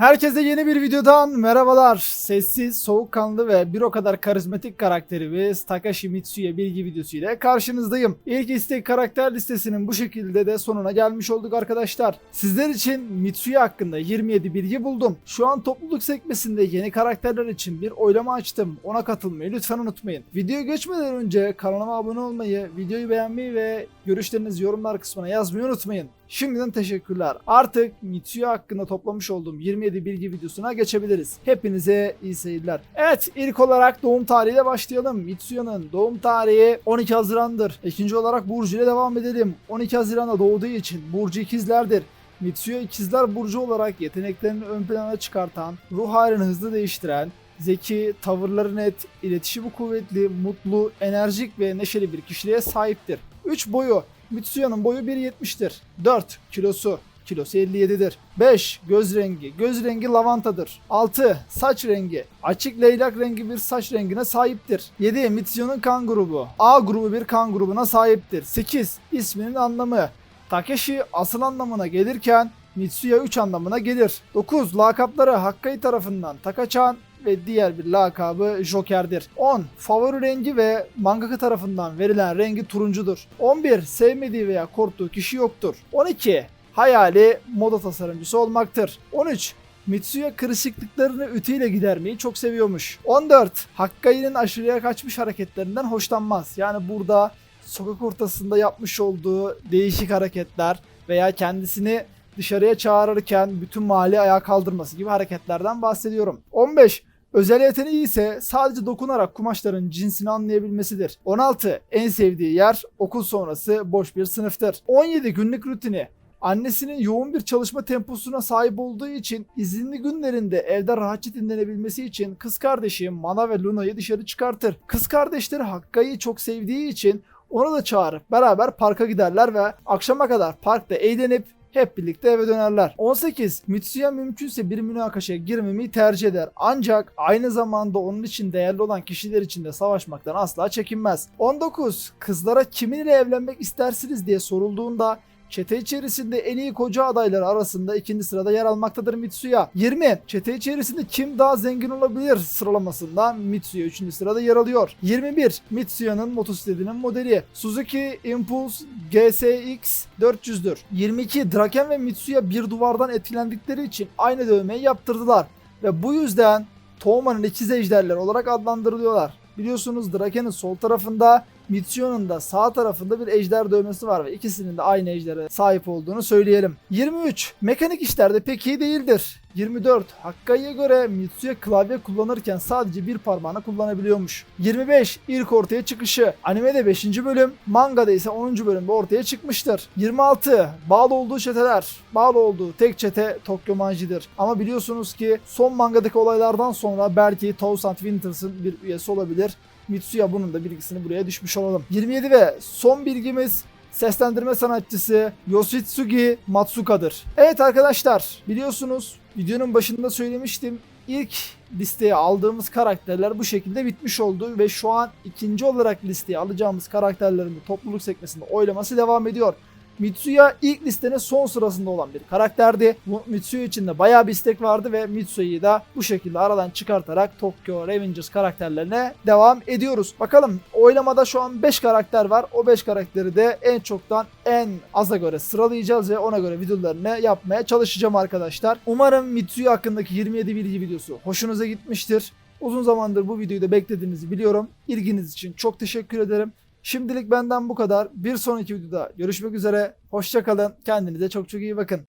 Herkese yeni bir videodan merhabalar. Sessiz, soğukkanlı ve bir o kadar karizmatik karakterimiz Takashi Mitsuya bilgi videosu ile karşınızdayım. İlk istek karakter listesinin bu şekilde de sonuna gelmiş olduk arkadaşlar. Sizler için Mitsuya hakkında 27 bilgi buldum. Şu an topluluk sekmesinde yeni karakterler için bir oylama açtım. Ona katılmayı lütfen unutmayın. Videoya geçmeden önce kanalıma abone olmayı, videoyu beğenmeyi ve görüşlerinizi yorumlar kısmına yazmayı unutmayın. Şimdiden teşekkürler. Artık Mitsuya hakkında toplamış olduğum 27 bilgi videosuna geçebiliriz. Hepinize iyi seyirler. Evet ilk olarak doğum tarihiyle başlayalım. Mitsuya'nın doğum tarihi 12 Haziran'dır. İkinci olarak Burcu ile devam edelim. 12 Haziran'da doğduğu için Burcu ikizlerdir. Mitsuya ikizler burcu olarak yeteneklerini ön plana çıkartan, ruh halini hızlı değiştiren, zeki, tavırları net, iletişimi kuvvetli, mutlu, enerjik ve neşeli bir kişiliğe sahiptir. 3 boyu Mitsuya'nın boyu 1.70'tir. 4 kilosu kilosu 57'dir. 5 göz rengi göz rengi lavantadır. 6 saç rengi açık leylak rengi bir saç rengine sahiptir. 7 Mitsuya'nın kan grubu A grubu bir kan grubuna sahiptir. 8 isminin anlamı Takeshi asıl anlamına gelirken Mitsuya 3 anlamına gelir. 9 lakapları Hakkai tarafından Takachan ve diğer bir lakabı Joker'dir. 10. Favori rengi ve mangaka tarafından verilen rengi turuncudur. 11. Sevmediği veya korktuğu kişi yoktur. 12. Hayali moda tasarımcısı olmaktır. 13. Mitsuya kırışıklıklarını ütüyle gidermeyi çok seviyormuş. 14. Hakkai'nin aşırıya kaçmış hareketlerinden hoşlanmaz. Yani burada sokak ortasında yapmış olduğu değişik hareketler veya kendisini dışarıya çağırırken bütün mahalle ayağa kaldırması gibi hareketlerden bahsediyorum. 15. Özel yeteneği ise sadece dokunarak kumaşların cinsini anlayabilmesidir. 16. En sevdiği yer okul sonrası boş bir sınıftır. 17. Günlük rutini Annesinin yoğun bir çalışma temposuna sahip olduğu için izinli günlerinde evde rahatça dinlenebilmesi için kız kardeşi Mana ve Luna'yı dışarı çıkartır. Kız kardeşleri Hakkai'yi çok sevdiği için onu da çağırıp beraber parka giderler ve akşama kadar parkta eğlenip hep birlikte eve dönerler. 18. Mitsuya mümkünse bir münakaşaya girmemeyi tercih eder. Ancak aynı zamanda onun için değerli olan kişiler için de savaşmaktan asla çekinmez. 19. Kızlara kiminle evlenmek istersiniz diye sorulduğunda Çete içerisinde en iyi koca adayları arasında ikinci sırada yer almaktadır Mitsuya. 20. Çete içerisinde kim daha zengin olabilir sıralamasında Mitsuya 3. sırada yer alıyor. 21. Mitsuya'nın motosikletinin modeli Suzuki Impulse GSX 400'dür. 22. Draken ve Mitsuya bir duvardan etkilendikleri için aynı dövmeyi yaptırdılar. Ve bu yüzden Touma'nın ikiz ejderler olarak adlandırılıyorlar. Biliyorsunuz Draken'in sol tarafında Mitsuya'nın da sağ tarafında bir ejder dövmesi var ve ikisinin de aynı ejdere sahip olduğunu söyleyelim. 23. Mekanik işlerde pek iyi değildir. 24. Hakkai'ye göre Mitsuya klavye kullanırken sadece bir parmağını kullanabiliyormuş. 25. İlk ortaya çıkışı. Animede 5. bölüm, mangada ise 10. bölümde ortaya çıkmıştır. 26. Bağlı olduğu çeteler. Bağlı olduğu tek çete Tokyo Manji'dir. Ama biliyorsunuz ki son mangadaki olaylardan sonra belki Toussaint Winters'ın bir üyesi olabilir. Mitsuya bunun da bilgisini buraya düşmüş olalım. 27 ve son bilgimiz seslendirme sanatçısı Yoshitsugi Matsuka'dır. Evet arkadaşlar biliyorsunuz videonun başında söylemiştim. İlk listeye aldığımız karakterler bu şekilde bitmiş oldu ve şu an ikinci olarak listeye alacağımız karakterlerin topluluk sekmesinde oylaması devam ediyor. Mitsuya ilk listenin son sırasında olan bir karakterdi. Bu Mitsuya için de bayağı bir istek vardı ve Mitsuya'yı da bu şekilde aradan çıkartarak Tokyo Revengers karakterlerine devam ediyoruz. Bakalım oylamada şu an 5 karakter var. O 5 karakteri de en çoktan en aza göre sıralayacağız ve ona göre videolarını yapmaya çalışacağım arkadaşlar. Umarım Mitsuya hakkındaki 27 bilgi videosu hoşunuza gitmiştir. Uzun zamandır bu videoyu da beklediğinizi biliyorum. İlginiz için çok teşekkür ederim. Şimdilik benden bu kadar. Bir sonraki videoda görüşmek üzere. Hoşçakalın. Kendinize çok çok iyi bakın.